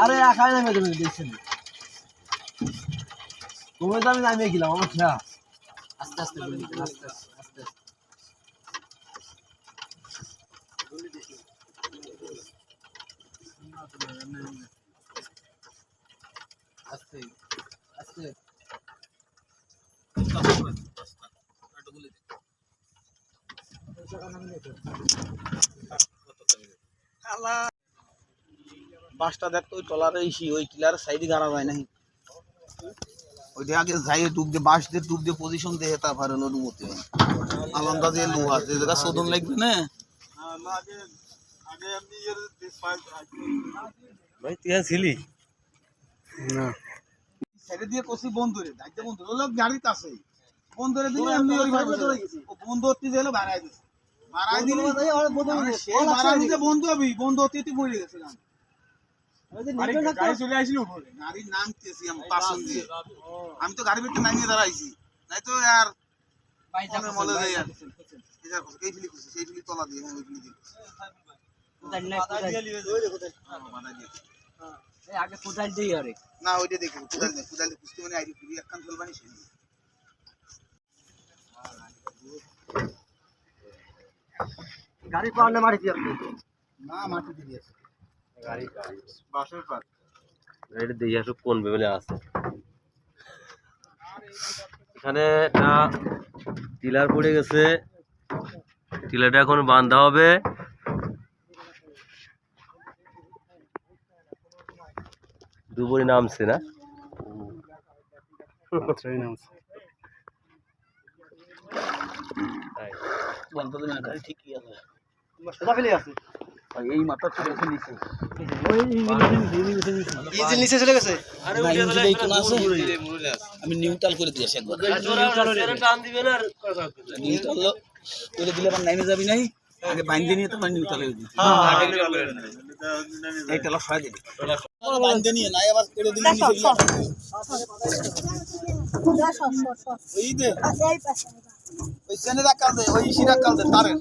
আরে একাই নামে দেবে, দেখছেন? তুমি তো আমি নামিয়ে গেলাম আমার খেয়া আস্তে আস্তে আস্তে আস্তে আস্তে। আস্তে। আস্তে আস্তে বাসটা দেখতো ওই টলারে ইসি ওই কিলার সাইডে গাড়া যায় নাই ওইটা আগে যাই ডুব দিয়ে বাস দিয়ে ডুব দিয়ে পজিশন দিয়ে তারপরে হলো ডুবোতে। আলন্দা দিয়ে লোহা যে জায়গা শোধন লাগবে না? ভাই তুই ছিলি? সাইডে দিয়ে কষি বন্ধ গাড়িতে আছে। বন্ধুরে দিলে বন্ধ বাড়াই বন্ধ হবি বন্ধ হতে আমি তো গাড়ি বেটে নামিয়ে দাঁড়াইছি নাই তো আর মনে মনে আর এই ফিলি খুশি সেই ফিলি তলা দিয়ে হ্যাঁ ওই ফিলি দিয়ে হ্যাঁ, বাধা দিয়ে। আগে কোথায় দিই আরে না ওইটা দেখো কুদাল দিয়ে কুদাল খুঁজতে মানে আইডি একখান চলবানি সেই গাড়ি না মারি দিয়ে আপনি না মাটি দিয়ে দিয়েছে। গাড়ি বাসের গাড়িটা দেখে আসো কোন আছে? এখানে একটা টিলার পড়ে গেছে। টিলারটা এখন বান্ধা হবে। দুপুরে নামছে না? তাই। দেবে না গাড়ি ঠিকই আছে। সোজা ফেলে আছে এই মাথা তো রেখে নিছে এই যে নিচে চলে গেছে? আরে না, ওই যে ইঞ্জিনে এই কোণ আছে? আমি নিউট্রাল করে দিয়েছি একবার। নিউট্রাল করে দিলে আবার নাইমে যাবি নাই। আগে বাইন্দে নিয়ে তোমার নিউট্রাল করে দিবি এই তেলা সরাই দিবি বাইন্দে নিয়ে নাই আবার করে দিলে নিচে ওই দে। ওই সেনে রাখাল দে ওই ইসি রাখাল দে তারের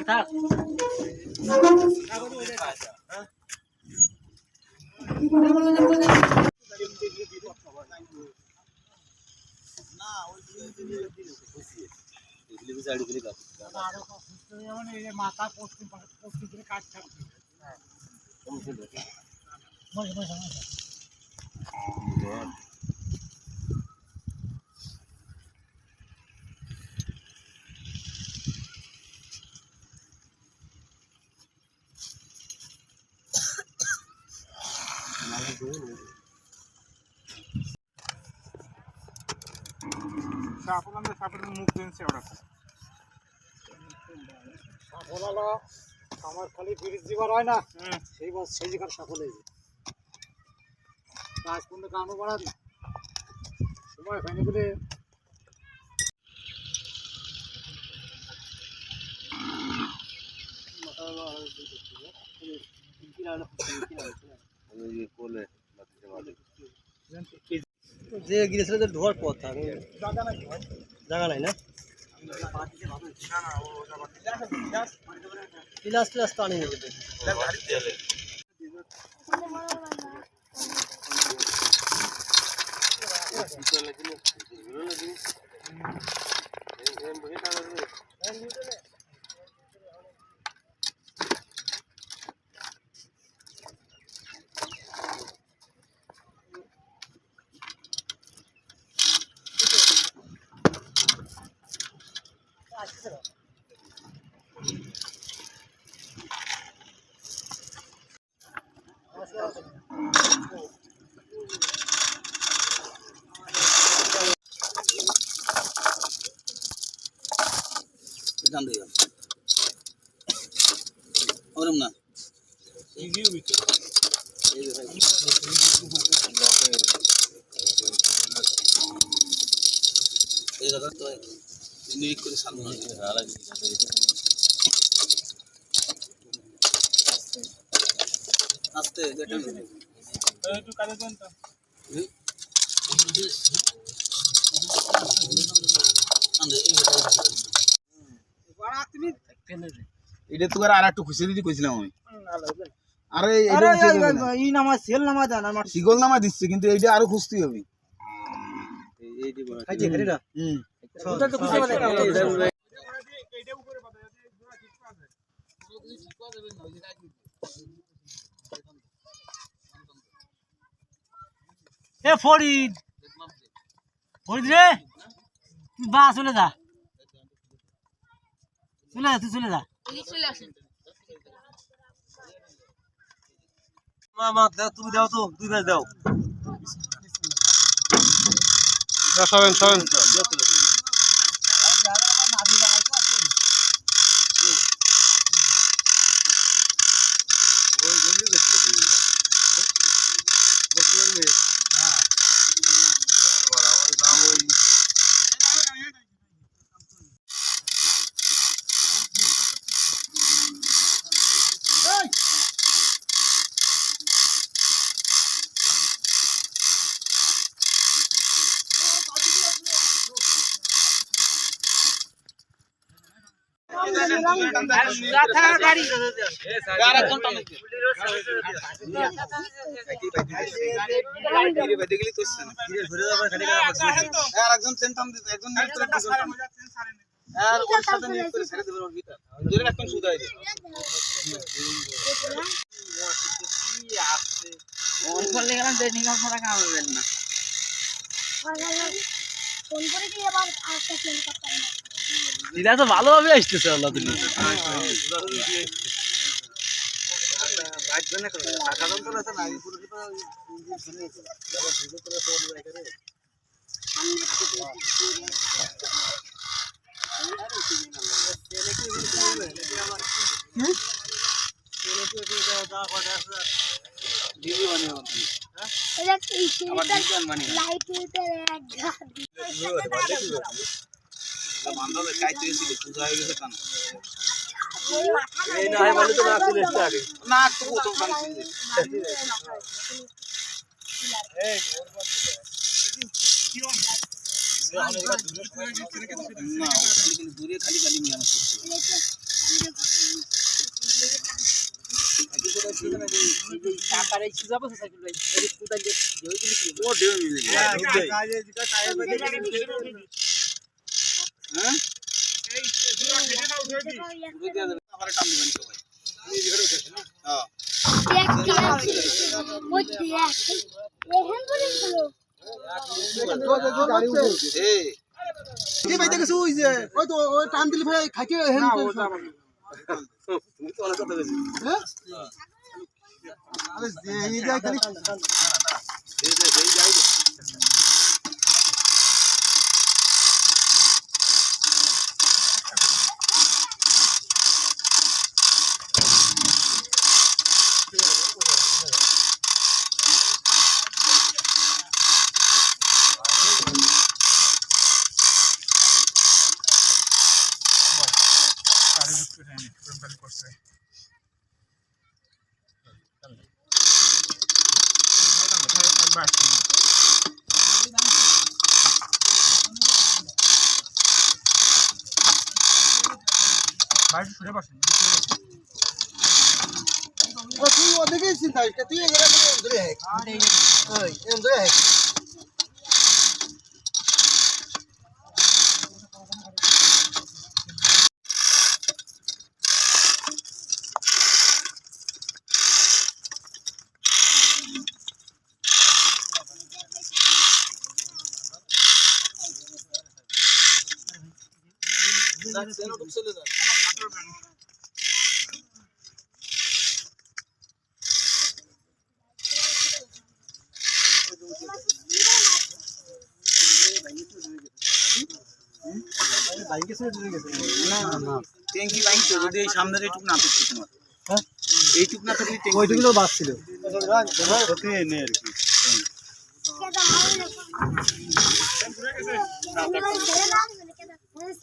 থাক। থাক মাথা পশ্চিম দিকে কাট থাকবে সাফল হলো আমার খালি ব্রিজ দিবার হয় না সেই বস সেই জায়গার সফল হয়েছে। কাজ করলে কামও বাড়ান সময় হয়নি বলে যে গিয়েছিল যে ঢোয়ার পথ জায়গা নাই না? টিলাস টিলাস তো আনিয়ে নেবে এখান থেকে। ওরম না। এই দাদা তো নিরিখ করে সামনে যেটা এটা তো আর একটু খুশি দিতে কইছিলাম আমি। আরে আরে এটা উঠে যাবে না। ই নামা সেল নামা জান আমার শিকল নামা দিচ্ছে কিন্তু এইটা আরও খুঁজতে হবে। এ ফরিদ। ফরিদ রে বা চলে যা। চলে যা তুই চলে যা। মা মা দাও তুমি দাও তো দুই ভাই দাও। সরেন সরেন। আর ওর সাথে নিয়ে করে ছেড়ে দেবেন ওর ভিতর জোরে একদম সুদাই দে ফোন করে হবে দিদা তো ভালোভাবে আসতেছে আল্লাহ তুমি এটা কি লাইট বান্ধবে কাইতে এসেছিল সুদা হয়ে গেছে কান এই না তো না দূরে খালি খালি নিয়ে আনা ও দেবে মিলে হ্যাঁ টান হ্যাঁ দিলে ভাই হেন তুমি তো অনেক কথা বলছি আরে যে খালি ও তুই ওদিকে চিন্তা করিস না, তুই এরা করে ধরে আয় ওই এম ধরে আয় চলে যা বাইকে ছেড়ে চলে গেছে না না ট্যাঙ্কি বাইক তো যদি এই সামনের এইটুক না থাকতো তোমার হ্যাঁ? এইটুক না থাকলে ট্যাঙ্কি ওইটুকু তো বাস ছিল ওকে নে আর কি আমাদের ঠেয়া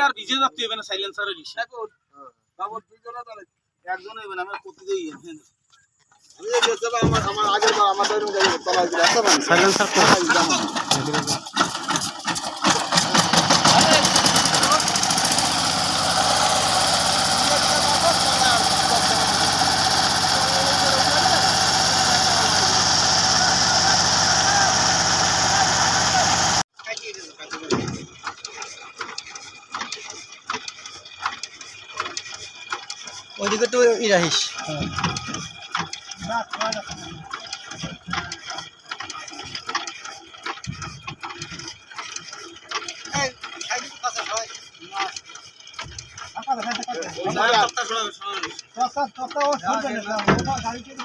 আর ভিজে যাচ্ছে হবে না সাইলেন্সারের বাবর তাহলে একজন আমরা আমি আমার আমার সাইলেন্সার ওইদিকে তো ই রাখিস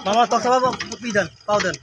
মামা তক্তা বাবা ই দেন পাও দেন